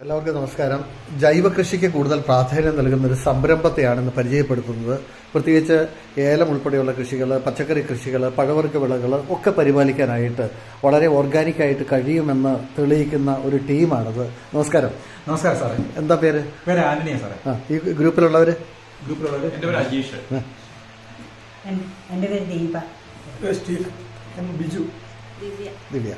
എല്ലാവർക്കും നമസ്കാരം. ജൈവ കൃഷിക്ക് കൂടുതൽ പ്രാധാന്യം നൽകുന്ന ഒരു സംരംഭത്തെയാണ് ഇന്ന് പരിചയപ്പെടുത്തുന്നത്. പ്രത്യേകിച്ച് ഏലം ഉൾപ്പെടെയുള്ള കൃഷികൾ പച്ചക്കറി കൃഷികൾ പഴവർഗ വിളകൾ ഒക്കെ പരിപാലിക്കാനായിട്ട് വളരെ ഓർഗാനിക്കായിട്ട് കഴിയുമെന്ന് തെളിയിക്കുന്ന ഒരു ടീമാണിത്. നമസ്കാരം. നമസ്കാരം സാറേ. എന്താ പേര്? പേര് ആന്റണിയ സാറേ. ആ ഈ ഗ്രൂപ്പിലുള്ളവർ ഗ്രൂപ്പിലുള്ളവർ എന്റെ പേര് അജീഷ്. എന്റെ പേര് ദീപ. ബിജു. ദിവ്യ.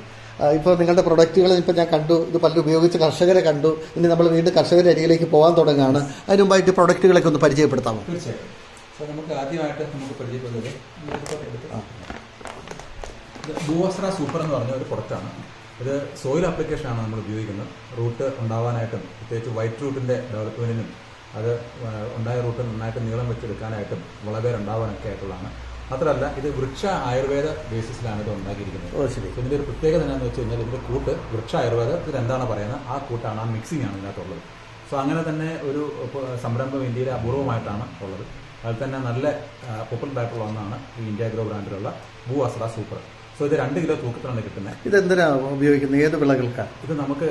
ഇപ്പോൾ നിങ്ങളുടെ പ്രൊഡക്റ്റുകൾ ഇപ്പോൾ ഞാൻ കണ്ടു ഇത് പലരും ഉപയോഗിച്ച് കർഷകരെ കണ്ടു. ഇനി നമ്മൾ വീണ്ടും കർഷകരുടെ അരികിലേക്ക് പോകാൻ തുടങ്ങുകയാണ്. അതിന് മുമ്പായിട്ട് പ്രൊഡക്റ്റുകളൊക്കെ ഒന്ന് പരിചയപ്പെടുത്താമോ? തീർച്ചയായും നമുക്ക് ആദ്യമായിട്ട് നമുക്ക് സൂപ്പർ എന്ന് പറഞ്ഞ ഒരു പ്രൊഡക്റ്റാണ് ഇത് സോയിൽ ആപ്ലിക്കേഷനാണ് നമ്മൾ ഉപയോഗിക്കുന്നത്. റൂട്ട് ഉണ്ടാവാനായിട്ടും പ്രത്യേകിച്ച് വൈറ്റ് റൂട്ടിന്റെ ഡെവലപ്മെന്റിനും അത് ഉണ്ടായ റൂട്ട് നന്നായിട്ട് നീളം വെച്ചെടുക്കാനായിട്ടും വളരെ ഉണ്ടാവാനൊക്കെ ആയിട്ടുള്ളതാണ്. മാത്രമല്ല ഇത് വൃക്ഷ ആയുർവേദ ബേസിസിലാണ് ഇത് ഉണ്ടാക്കിയിരിക്കുന്നത്. ഇതിന്റെ ഒരു പ്രത്യേകത എന്താണെന്ന് വെച്ച് കഴിഞ്ഞാൽ ഇതിന്റെ കൂട്ട് വൃക്ഷ ആയുർവേദത്തിൽ എന്താണ് പറയുന്നത്. ആ കൂട്ടാണ് ആ മിക്സിംഗ് ആണ് ഇതിനകത്തുള്ളത്. സോ അങ്ങനെ തന്നെ ഒരു സംരംഭം ഇന്ത്യയിൽ അപൂർവമായിട്ടാണ് ഉള്ളത്. അതിൽ തന്നെ നല്ല പോപ്പുലർ ആയിട്ടുള്ള ഒന്നാണ് ഈ ഇന്ത്യ ഗ്രോ ബ്രാൻഡിലുള്ള ഭൂ അസ്ര സൂപ്പർ സോ ഇത് രണ്ട് കിലോ തൂക്കത്തിലാണ് കിട്ടുന്നത്. ഇത് എന്തിനാണ് ഉപയോഗിക്കുന്നത്? ഏത് വിളകൾക്കാണ് ഇത് നമുക്ക്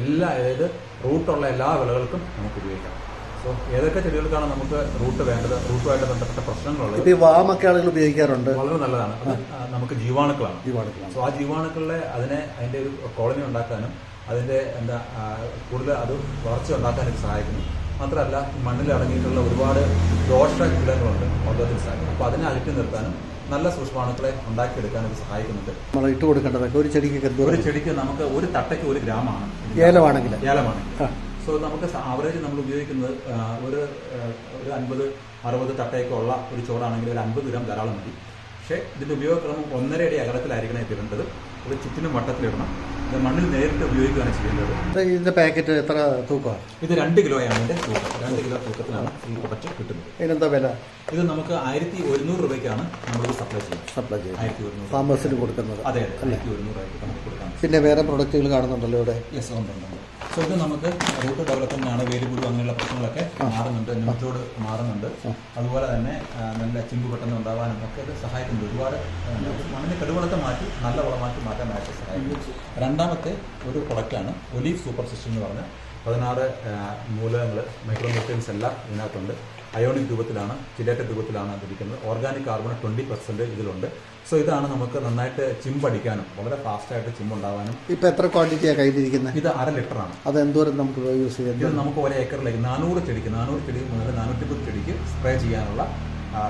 എല്ലാ അതായത് റൂട്ടുള്ള എല്ലാ വിളകൾക്കും നമുക്ക് ഉപയോഗിക്കാം. സോ ഏതൊക്കെ ചെടികൾക്കാണ് നമുക്ക് റൂട്ട് വേണ്ടത്? റൂട്ടുമായിട്ട് ബന്ധപ്പെട്ട പ്രശ്നങ്ങളുള്ളത് ഇപ്പൊ ഈ വാമൊക്കെ ആളുകൾ ഉപയോഗിക്കാറുണ്ട്. വളരെ നല്ലതാണ്. നമുക്ക് ജീവാണുക്കളാണ്. ജീവാണുക്കളാണ്. സോ ആ ജീവാണുക്കളെ അതിനെ അതിന്റെ ഒരു കോളനി ഉണ്ടാക്കാനും അതിന്റെ എന്താ കൂടുതൽ അത് വളർച്ച ഉണ്ടാക്കാനും ഇത് സഹായിക്കുന്നു. മാത്രമല്ല മണ്ണിൽ അടങ്ങിയിട്ടുള്ള ഒരുപാട് ദോഷ കീടങ്ങളുണ്ട് മൊത്തത്തിൽ സഹായിക്കും അപ്പോൾ അതിനെ അകറ്റി നിർത്താനും നല്ല സൂക്ഷ്മാണുക്കളെ ഉണ്ടാക്കിയെടുക്കാനും സഹായിക്കുന്നുണ്ട്. നമ്മൾ ഇട്ട് കൊടുക്കേണ്ടതൊക്കെ ഒരു ചെടിക്ക് ഒരു ചെടിക്ക് നമുക്ക് ഒരു തട്ടയ്ക്ക് ഒരു ഗ്രാമാണ്. ഏലമാണെങ്കിൽ. ഏലമാണെങ്കിൽ. സോ നമുക്ക് ആവറേജ് നമ്മൾ ഉപയോഗിക്കുന്നത് ഒരു ഒരു അൻപത് അറുപത് തട്ടയൊക്കെ ഉള്ള ഒരു ചോറാണെങ്കിൽ ഒരു അൻപത് ഗ്രാം ധാരാളം മതി. പക്ഷേ ഇതിന്റെ ഉപയോഗക്രമം ഒന്നര അടി അകലത്തിലായിരിക്കണം ഇതിടേണ്ടത് ഇടേണ്ടത് ഇത് ചുറ്റിനും വട്ടത്തിലിടണം. ഇത് മണ്ണിൽ നേരിട്ട് ഉപയോഗിക്കുകയാണ് ചെയ്യേണ്ടത് ഇത് ഇതിന്റെ പാക്കറ്റ് എത്ര തൂക്കമാണ് ഇത് രണ്ട് കിലോയാണ് ഇതിന്റെ തൂക്കം. രണ്ട് കിലോ തൂക്കത്തിലാണ് ഈ പ്രൊഡക്റ്റ് കിട്ടുന്നത്. ഇതിനെന്താ വില? ഇത് നമുക്ക് ആയിരത്തി ഒരുന്നൂറ് രൂപയ്ക്കാണ് നമ്മൾ സപ്ലൈ ചെയ്യുന്നത്. സപ്ലൈ ചെയ്യുന്നത്. ആയിരത്തി ഒരുന്നൂറ് ഫാമേഴ്സിന് കൊടുക്കുന്നത്. അതെ ആയിരത്തി ഒരുന്നൂറ് രൂപയ്ക്ക് നമുക്ക് കൊടുക്കാം. പിന്നെ വേറെ പ്രൊഡക്റ്റുകൾ കാണുന്നുണ്ടല്ലോ ഇവിടെ? യെസ് ഉണ്ട്. സോ ഇത് നമുക്ക് റൂട്ട് ഡെവലപ്മെന്റാണ് വേരുപുഴു അങ്ങനെയുള്ള പ്രശ്നങ്ങളൊക്കെ മാറുന്നുണ്ട് നിമിഷത്തോട് മാറുന്നുണ്ട്. അതുപോലെ തന്നെ നല്ല ചിമ്പ് പെട്ടെന്ന് ഉണ്ടാവാനും ഒക്കെ ഇത് സഹായിക്കുന്നുണ്ട്. ഒരുപാട് മണ്ണിന്റെ കെടുവളത്തെ മാറ്റി നല്ല വളമാക്കി മാറ്റാനായിട്ട് സഹായിക്കും. രണ്ടാമത്തെ ഒരു പ്രൊഡക്റ്റാണ് ഒലീവ് സൂപ്പർ സിസ്റ്റം എന്ന് പറഞ്ഞ പതിനാറ് മൂലകങ്ങൾ മൈക്രോന്യൂട്രിയൻസ് എല്ലാം ഇതിനകത്തുണ്ട്. അയോണിക് രൂപത്തിലാണ് ചിലേറ്റഡ് രൂപത്തിലാണ് അതിരിക്കുന്നത്. ഓർഗാനിക് കാർബൺ ട്വന്റി പെർസെന്റ് ഇതിലുണ്ട്. സോ ഇതാണ് നമുക്ക് നന്നായിട്ട് ചിമ്പടിക്കാനും വളരെ ഫാസ്റ്റ് ഫാസ്റ്റായിട്ട് ചിമ്പുണ്ടാവാനും ഇപ്പൊ എത്ര ക്വാണ്ടിറ്റിയാണ് കയ്യിലിരിക്കുന്നത് ഇത് അര ലിറ്ററാണ് അത് എന്തോരം നമുക്ക് യൂസ് ചെയ്യാം ഇത് നമുക്ക് ഒരു ഏക്കറിലേക്ക് നാനൂറ് ചെടിക്ക് നാനൂറ് ചെടി മുതൽ നാനൂറ്റിപ്പത് ചെടിക്ക് സ്പ്രേ ചെയ്യാനുള്ള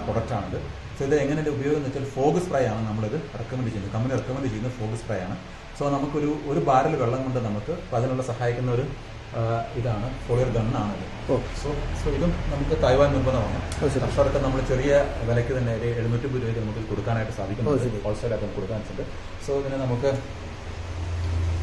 പ്രൊഡക്റ്റാണിത് സോ ഇത് എങ്ങനെ ഉപയോഗം എന്ന് വെച്ചാൽ ഫോഗ് സ്പ്രേ ആണ് നമ്മളിത് റെക്കമെൻഡ് ചെയ്യുന്നത്. കമ്പനി റെക്കമെൻഡ് ചെയ്യുന്ന ഫോഗ് സ്പ്രേ ആണ്. സോ നമുക്കൊരു ഒരു ബാരൽ വെള്ളം കൊണ്ട് നമുക്ക് അതിനുള്ള സഹായിക്കുന്ന ഒരു ഇതാണ് ഫോളിയർ ഗണ്ണാണ് ഇത് ഓ. സോ സോ ഇതും നമുക്ക് തായ്വാൻ നിർബന്ധമാണ്. കർഷകർക്ക് നമ്മൾ ചെറിയ വിലയ്ക്ക് തന്നെ ഒരു എഴുന്നൂറ്റി രൂപയ്ക്ക് നമുക്ക് കൊടുക്കാനായിട്ട് സാധിക്കും സാധിക്കുന്നുണ്ട്. ഹോൾസെയിലായിട്ട് നമുക്ക് കൊടുക്കാനുണ്ട് സോ ഇതിന് നമുക്ക്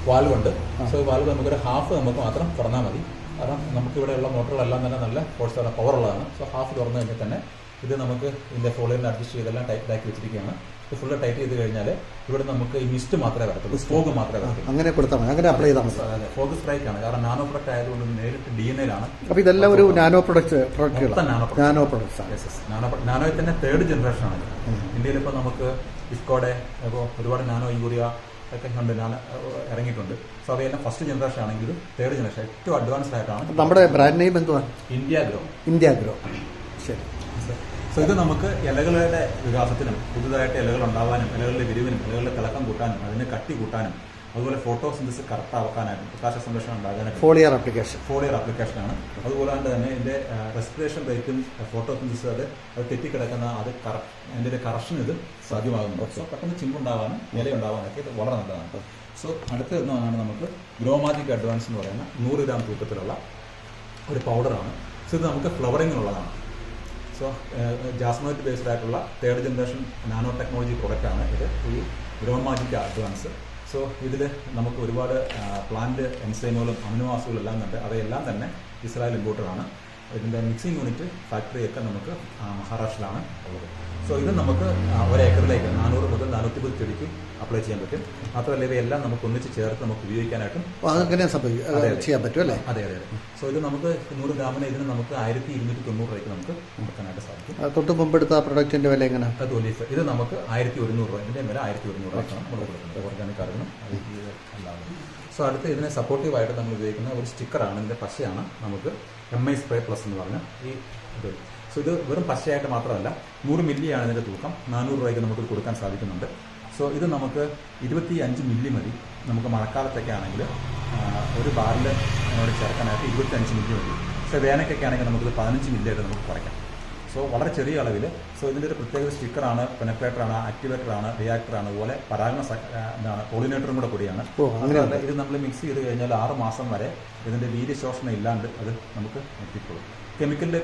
വാൽവുണ്ട് സോ വാൽ വാൽവ് നമുക്കൊരു ഹാഫ് നമുക്ക് മാത്രം തുറന്നാൽ മതി. കാരണം നമുക്ക് ഇവിടെയുള്ള മോട്ടറുകളെല്ലാം തന്നെ നല്ല ഫോഴ്സ് പവർ ഉള്ളതാണ്. സോ ഹാഫ് തുറന്നു കഴിഞ്ഞാൽ തന്നെ ഇത് നമുക്ക് ഇതിന്റെ ഫോളിയറിന് അഡ്ജസ്റ്റ് ചെയ്തെല്ലാം ടൈപ്പ് ആക്കി വെച്ചിരിക്കുകയാണ്. ഇത് ഫുള്ള് ടൈറ്റ് ചെയ്ത് കഴിഞ്ഞാൽ ഇവിടെ നമുക്ക് ഈ മിസ്റ്റ് മാത്രമേ വരത്തുള്ളൂ ഫോഗ് മാത്രമേ വരത്തുള്ളൂ. അങ്ങനെ കൊടുത്താൽ മതി. അങ്ങനെ അപ്ലൈ ചെയ്താൽ മതി. ഫോഗ് ആണ്. കാരണം നാനോ പ്രൊഡക്റ്റ് ആയതുകൊണ്ട് നേരിട്ട് ഡി എൻ എയിലാണ് അപ്പൊ ഇതെല്ലാം ഒരു നാനോ പ്രൊഡക്റ്റ് പ്രൊഡക്റ്റുകളാണ് നാനോ പ്രൊഡക്റ്റ് നാനോ പ്രൊഡക്ട്സ് ആണ്. Yes, yes. നാനോ നാനോയിൽ തന്നെ തേർഡ് ജനറേഷൻ ആണ്. ഇന്ത്യയിൽ ഇപ്പോൾ നമുക്ക് ഇഫ്കോടെ ഇപ്പോൾ ഒരുപാട് നാനോ യൂറിയ ഒക്കെ ഉണ്ട് ഞാൻ ഇറങ്ങിയിട്ടുണ്ട്. സോ അവയെല്ലാം ഫസ്റ്റ് ജനറേഷൻ ആണെങ്കിലും തേർഡ് ജനറേഷൻ ഏറ്റവും അഡ്വാൻസ്ഡ് ആയിട്ടാണ് നമ്മുടെ ബ്രാൻഡ് നെയിം എന്തുവാ? ഇന്ത്യ ഗ്രോ ഇന്ത്യ ഗ്രോ ശരി സോ ഇത് നമുക്ക് ഇലകളുടെ വികാസത്തിനും പുതുതായിട്ട് ഇലകൾ ഉണ്ടാവാനും ഇലകളുടെ വിരിവിനും ഇലകളുടെ തിളക്കം കൂട്ടാനും അതിന് കട്ടി കൂട്ടാനും അതുപോലെ ഫോട്ടോസിന്തസിസ് കറക്റ്റ് ആക്കാനായിട്ടും പ്രകാശ സംരക്ഷണം ഉണ്ടാകാനായിട്ടും ഫോളിയർ ആപ്ലിക്കേഷൻ ഫോളിയർ ആപ്ലിക്കേഷനാണ് അതുപോലെ തന്നെ ഇതിന്റെ റെസ്പിറേഷൻ റേറ്റും ഫോട്ടോസിന്തസിസ് അത് അത് തെറ്റിക്കിടക്കുന്ന അത് കറ- ഒരു കറക്ഷൻ ഇത് സാധ്യമാകുന്നു. സോ പെട്ടെന്ന് ചിമ്പുണ്ടാവാനും ഇല ഉണ്ടാവാനൊക്കെ ഇത് വളരെ നല്ലതാണ്. സോ അടുത്ത ഒന്നാണ് നമുക്ക് ഗ്രോമാജിക് അഡ്വാൻസ് എന്ന് പറയുന്ന നൂറ് ഗ്രാം തൂക്കത്തിലുള്ള ഒരു പൗഡറാണ് സോ ഇത് നമുക്ക് ഫ്ലവറിങ്ങിനുള്ളതാണ് സോ ജാസ്മോറ്റ് ബേസ്ഡ് ആയിട്ടുള്ള third generation nano technology product ആണ് ഇത്. ഈ ഗ്രോമാജിക് അഡ്വാൻസ് സോ ഇതിൽ നമുക്ക് ഒരുപാട് പ്ലാന്റ് എൻസൈമുകളും അമിനോ ആസിഡുകളും എല്ലാം ഉണ്ട് അവയെല്ലാം തന്നെ ഇസ്രായേൽ ഇമ്പോർട്ടഡ് ആണ്. ഇതിന്റെ മിക്സിംഗ് യൂണിറ്റ് ഫാക്ടറിയൊക്കെ നമുക്ക് മഹാരാഷ്ട്രയിലാണ് ഉള്ളത്. സോ ഇത് നമുക്ക് ഒരേക്കറിലേക്ക് നാനൂറ് മുതൽ നാനൂറ്റിപ്പത് ചെടിക്ക് അപ്ലൈ ചെയ്യാൻ പറ്റും. മാത്രമല്ല ഇവയെല്ലാം നമുക്ക് ഒന്നിച്ച് ചേർത്ത് നമുക്ക് ഉപയോഗിക്കാനായിട്ടും. ചെയ്യാൻ പറ്റും അല്ലേ? അതെ അതെ അതെ. സോ ഇത് നമുക്ക് നൂറ് ഗ്രാമിന് ഇതിന് നമുക്ക് ആയിരത്തി ഇരുന്നൂറ്റി തൊണ്ണൂറ് രൂപയ്ക്ക് നമുക്ക് കൊടുക്കാനായിട്ട് സാധിക്കും. തൊട്ട് തൊട്ട് മുമ്പെടുത്ത പ്രൊഡക്റ്റിന്റെ വില എങ്ങനെ? അത് ഒലീഫ് ഇത് നമുക്ക് ആയിരത്തി ഒരുന്നൂറ് രൂപ ഇതിന്റെ വില ആയിരത്തി ഒരുന്നൂറ് രൂപയ്ക്കാണ് നമ്മൾ കൊടുക്കുന്നത്. ഓർഗാനിക് കാർബണും അല്ലാതെ. സോ അടുത്ത് ഇതിനെ സപ്പോർട്ടീവായിട്ട് നമ്മൾ ഉപയോഗിക്കുന്ന ഒരു സ്റ്റിക്കറാണ് ഇതിന്റെ പശയാണ് നമുക്ക് എം ഐ സ്പ്രേ പ്ലസ് എന്ന് പറഞ്ഞ ഈ ഇത്. സോ ഇത് വെറും പശയായിട്ട് മാത്രമല്ല നൂറ് മില്ലിയാണ് ഇതിന്റെ തൂക്കം. നാനൂറ് രൂപയ്ക്ക് നമുക്ക് കൊടുക്കാൻ സാധിക്കുന്നുണ്ട്. സോ ഇത് നമുക്ക് ഇരുപത്തി അഞ്ച് മില്ലി മതി. നമുക്ക് മഴക്കാലത്തൊക്കെ ആണെങ്കിൽ ഒരു ബാറിൽ ചേർക്കാനായിട്ട് ഇരുപത്തി അഞ്ച് മില്ലി മതി. പക്ഷേ വേനക്കൊക്കെ ആണെങ്കിൽ നമുക്കിത് പതിനഞ്ച് മില്ലി ആയിട്ട് നമുക്ക് കുറയ്ക്കാം. സോ വളരെ ചെറിയ അളവിൽ. സോ ഇതിന്റെ ഒരു പ്രത്യേക സ്റ്റിക്കറാണ് പെനക്ലേറ്ററാണ് ആക്ടിവേറ്ററാണ് റിയാക്ടറാണ്. അതുപോലെ പരാഗണ എന്താണ് പോളിനേറ്ററും കൂടെ കൂടിയാണ്. ഇത് നമ്മൾ മിക്സ് ചെയ്ത് കഴിഞ്ഞാൽ ആറ് മാസം വരെ ഇതിന്റെ വീര്യശോഷണം ഇല്ലാണ്ട് അത് നമുക്ക് നിർത്തിക്കോളും. കെമിക്കലിന്റെ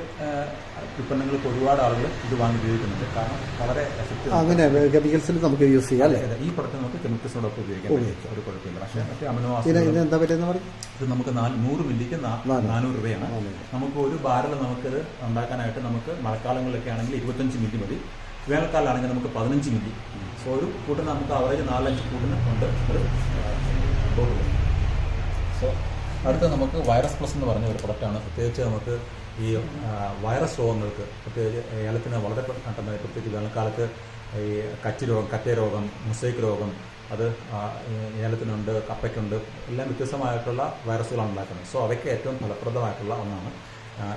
ഉൽപ്പന്നങ്ങൾക്ക് ഒരുപാട് ആളുകൾ ഇത് വാങ്ങി ഉപയോഗിക്കുന്നുണ്ട്. കാരണം വളരെ എഫക്റ്റീവ് അങ്ങനെ കെമിക്കൽസിൽ നമുക്ക് യൂസ് ചെയ്യാം അല്ലേ? ഈ പ്രൊഡക്റ്റ് നമുക്ക് കെമിക്കൽസിനോടൊപ്പം ഉപയോഗിക്കാൻ ഒരു കുഴപ്പമില്ല. പക്ഷേ മറ്റേ അമിനോ ആസിഡ് എന്താ പറ്റുന്ന പറയും? ഇത് നമുക്ക് നൂറ് മില്ലിക്ക് നാനൂറ്. രൂപയാണ്. നമുക്ക് ഒരു ബാരൽ നമുക്കിത് ഉണ്ടാക്കാനായിട്ട് നമുക്ക് മഴക്കാലങ്ങളിലൊക്കെ ആണെങ്കിൽ ഇരുപത്തഞ്ച് മില്ലി മതി. വേനൽക്കാലമാണെങ്കിൽ നമുക്ക് പതിനഞ്ച് മില്ലി. സോ ഒരു കൂട്ടിന് നമുക്ക് അവറേജ് നാലഞ്ച് കൂട്ടിന് ഉണ്ട് ഒരു ബോട്ടിൽ സോ അടുത്ത നമുക്ക് വൈറസ് പ്ലസ് എന്ന് പറഞ്ഞ ഒരു പ്രൊഡക്റ്റാണ് പ്രത്യേകിച്ച് നമുക്ക് ഈ വൈറസ് രോഗങ്ങൾക്ക് പ്രത്യേകിച്ച് ഏലത്തിന് വളരെ പെട്ടെന്ന് പ്രത്യേകിച്ച് വേനൽക്കാലത്ത് ഈ കച്ചി രോഗം കറ്റ രോഗം മുസൈക്ക് രോഗം അത് ഏലത്തിനുണ്ട് കപ്പയ്ക്കുണ്ട് എല്ലാം വ്യത്യസ്തമായിട്ടുള്ള വൈറസുകളാണ് ഉണ്ടാക്കുന്നത്. സോ അവയ്ക്ക് ഏറ്റവും ഫലപ്രദമായിട്ടുള്ള ഒന്നാണ്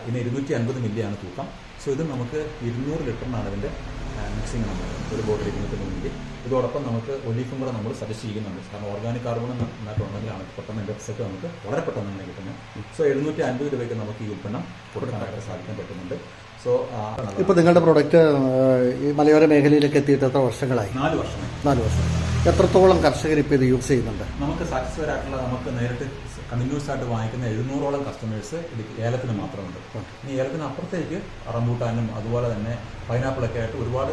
ഇനി ഇരുന്നൂറ്റി അൻപത് മില്ലിയാണ് തൂക്കം. സോ ഇത് നമുക്ക് ഇരുന്നൂറ് ലിറ്ററിനാണ് ഇതിന്റെ മിക്സിങ് നമ്മൾ ഒരു ബോട്ടിൽ ഇരിക്കുന്നതിന് വേണ്ടി ഇതോടൊപ്പം നമുക്ക് ഒലീഫും കൂടെ നമ്മൾ സജസ്റ്റ് ചെയ്യുന്നുണ്ട്. കാരണം ഓർഗാനിക് കാർബൺ നന്നായിട്ടുണ്ടെങ്കിലാണ് പെട്ടെന്ന് എന്റെ റിസൾട്ട് നമുക്ക് വളരെ പെട്ടെന്ന് തന്നെ കിട്ടുന്നത്. സോ എഴുന്നൂറ്റി അൻപത് രൂപയ്ക്ക് നമുക്ക് ഈ ഉൽപ്പന്നം കൊടുക്കാനായിട്ട് സാധിക്കാൻ പറ്റുന്നുണ്ട്. സോ ഇപ്പൊ നിങ്ങളുടെ പ്രൊഡക്റ്റ് ഈ മലയോര മേഖലയിലേക്ക് എത്തിയിട്ട് എത്ര വർഷങ്ങളായി? നാല് വർഷം നാല് വർഷം. എത്രത്തോളം കർഷകർ ഇപ്പോൾ ഇത് യൂസ് ചെയ്യുന്നുണ്ട്? നമുക്ക് സാറ്റിസ്ഫൈഡ് ആയിട്ടുള്ള നമുക്ക് നേരിട്ട് കണ്ടിന്യൂസ് ആയിട്ട് വാങ്ങിക്കുന്ന എഴുന്നൂറോളം കസ്റ്റമേഴ്സ് ഏലത്തിന് മാത്രമുണ്ട്. ഇനി ഏലത്തിന് അപ്പുറത്തേക്ക് റംബൂട്ടാനും അതുപോലെ തന്നെ പൈനാപ്പിളൊക്കെ ആയിട്ട് ഒരുപാട്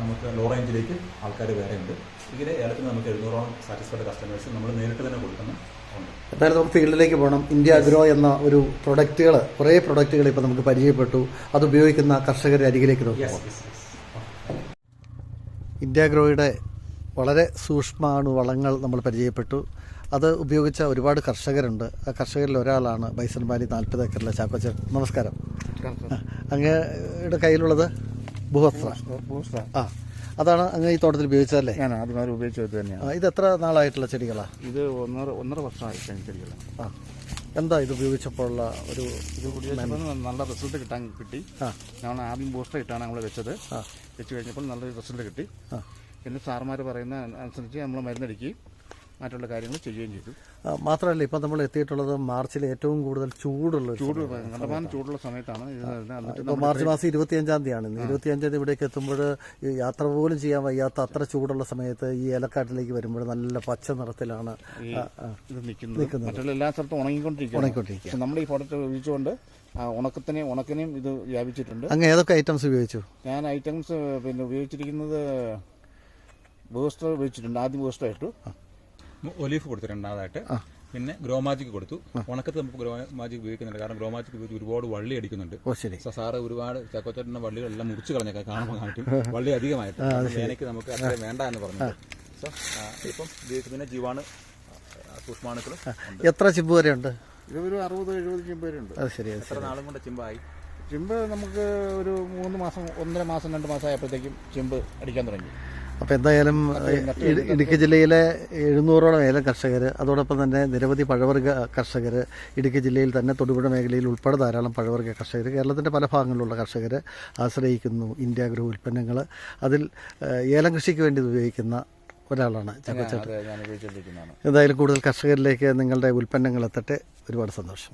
നമുക്ക് ലോ റേഞ്ചിലേക്ക് ആൾക്കാർ വേറെ ഉണ്ട് ഇങ്ങനെ ഏലത്തിന് നമുക്ക് എഴുന്നൂറോളം സാറ്റിസ്ഫൈഡ് കസ്റ്റമേഴ്സ് നമ്മൾ നേരിട്ട് തന്നെ കൊടുക്കുന്ന എന്തായാലും നമുക്ക് ഫീൽഡിലേക്ക് പോകണം ഇന്ത്യ അഗ്രോ എന്ന ഒരു പ്രൊഡക്റ്റുകൾ കുറേ പ്രൊഡക്റ്റുകൾ ഇപ്പോൾ നമുക്ക് പരിചയപ്പെട്ടു. അത് ഉപയോഗിക്കുന്ന കർഷകരുടെ അരികിലേക്ക് നോക്കാം ഇന്ത്യ അഗ്രോയുടെ വളരെ സൂക്ഷ്മാണു വളങ്ങൾ നമ്മൾ പരിചയപ്പെട്ടു. അത് ഉപയോഗിച്ച ഒരുപാട് കർഷകരുണ്ട്. ആ കർഷകരിൽ ഒരാളാണ് ബൈസൺബാലി നാൽപ്പത് ഏക്കറിലെ ചാക്കോച്ചൻ. നമസ്കാരം. ആ, അങ്ങയുടെ കയ്യിലുള്ളത് ഭൂവസ്ത്ര ആ അതാണ് അങ്ങ് ഈ തോട്ടത്തിൽ ഉപയോഗിച്ചതല്ലേ? ഞാൻ ആദ്യമായി ഉപയോഗിച്ചത് ഇത് തന്നെയാണ് ഇത് എത്ര നാളായിട്ടുള്ള ചെടികളാണ് ഇത് ഒന്നര ഒന്നര വർഷമായി ചെടികളാണ് ആ എന്താ ഇത് ഉപയോഗിച്ചപ്പോഴുള്ള ഒരു ഇത് ഉപയോഗിച്ചപ്പോൾ നല്ല റിസൾട്ട് കിട്ടാൻ കിട്ടി. ഞങ്ങൾ ആദ്യം ബൂസ്റ്റർ ഇട്ടാണ് നമ്മൾ വെച്ചത്. വെച്ച് കഴിഞ്ഞപ്പോൾ നല്ലൊരു റിസൾട്ട് കിട്ടി. പിന്നെ സാർമാർ പറയുന്ന അനുസരിച്ച് നമ്മൾ മരുന്നടിക്കുകയും മറ്റുള്ള കാര്യങ്ങൾ ചെയ്യുകയും ചെയ്തു. മാത്രമല്ല ഇപ്പം നമ്മൾ എത്തിയിട്ടുള്ളത് മാർച്ചിൽ ഏറ്റവും കൂടുതൽ ചൂടുള്ള ചൂട് കണ്ടമാനം ചൂടുള്ള സമയത്താണ്. ഇപ്പോൾ മാർച്ച് മാസം ഇരുപത്തിയഞ്ചാം തീയതിയാണ്. ഇരുപത്തിയഞ്ചാം തീയതി ഇവിടേക്ക് എത്തുമ്പോൾ യാത്ര പോലും ചെയ്യാൻ വയ്യാത്ത അത്ര ചൂടുള്ള സമയത്ത് ഈ ഏലക്കാട്ടിലേക്ക് വരുമ്പോൾ നല്ല പച്ച നിറത്തിലാണ് ഇത് നിൽക്കുന്നത്. മറ്റുള്ള എല്ലാ സ്ഥലത്തും ഉണങ്ങിക്കൊണ്ടിരിക്കുക ഉണങ്ങിക്കൊണ്ടിരിക്കുക. നമ്മൾ നമ്മുടെ ഈ ഫോട്ടോ ഉപയോഗിച്ചുകൊണ്ട് ഉണക്കത്തിനെയും ഉണക്കത്തിനെ ഉണക്കിനെയും ഇത് വ്യാപിച്ചിട്ടുണ്ട്. അങ്ങ് ഏതൊക്കെ ഐറ്റംസ് ഉപയോഗിച്ചു? ഞാൻ ഐറ്റംസ് പിന്നെ ഉപയോഗിച്ചിരിക്കുന്നത് ബൂസ്റ്റർ ഉപയോഗിച്ചിട്ടുണ്ട്. ആദ്യം ബൂസ്റ്റർ ഇട്ടു. ഒലീഫ് കൊടുത്തു രണ്ടാമതായിട്ട്. പിന്നെ ഗ്രോ മാജിക് കൊടുത്തു. ഉണക്കത്ത് നമുക്ക് ഗ്രോ മാജിക് ഉപയോഗിക്കുന്നുണ്ട്. കാരണം ഗ്രോമാജിക് ഉപയോഗിച്ച് ഒരുപാട് വള്ളി അടിക്കുന്നുണ്ട്. സാറ് ഒരുപാട് ചക്കോച്ചേട്ടന്റെ വള്ളികളെല്ലാം മുറിച്ച് കളഞ്ഞൊക്കെ കാണുമ്പോൾ കാണിക്കും. വള്ളി അധികമായിട്ട്. വേനയ്ക്ക് നമുക്ക് അത്ര വേണ്ട എന്ന് പറഞ്ഞു സോ ഇപ്പം ഉപയോഗിക്കുന്നതിന് ജീവാണ് സൂക്ഷ്മാണുക്കളും എത്ര ചിമ്പ് വരെ ഉണ്ട്? ഇത് ഒരു അറുപത് എഴുപത് ചിമ്പ് വരെയുണ്ട് അത് ശരി എത്ര നാളും കൊണ്ട് ചിമ്പായി? ചിമ്പ് നമുക്ക് ഒരു മൂന്ന് മാസം ഒന്നര മാസം രണ്ട് മാസം ആയപ്പോഴത്തേക്കും ചിമ്പ് അടിക്കാൻ തുടങ്ങി. അപ്പോൾ എന്തായാലും ഇടുക്കി ജില്ലയിലെ എഴുന്നൂറോളം ഏലം കർഷകർ അതോടൊപ്പം തന്നെ നിരവധി പഴവർഗ കർഷകർ ഇടുക്കി ജില്ലയിൽ തന്നെ തൊടുപുഴ മേഖലയിൽ ഉൾപ്പെടെ ധാരാളം പഴവർഗ കർഷകർ കേരളത്തിന്റെ പല ഭാഗങ്ങളിലുള്ള കർഷകർ ആശ്രയിക്കുന്നു ഇന്ത്യ ഗ്രൂ ഉൽപ്പന്നങ്ങൾ അതിൽ ഏലം കൃഷിക്ക് വേണ്ടി ഉപയോഗിക്കുന്ന ഒരാളാണ് ചക്കച്ചേട്ടൻ എന്തായാലും കൂടുതൽ കർഷകരിലേക്ക് നിങ്ങളുടെ ഉൽപ്പന്നങ്ങൾ എത്തട്ടെ. ഒരുപാട് സന്തോഷം.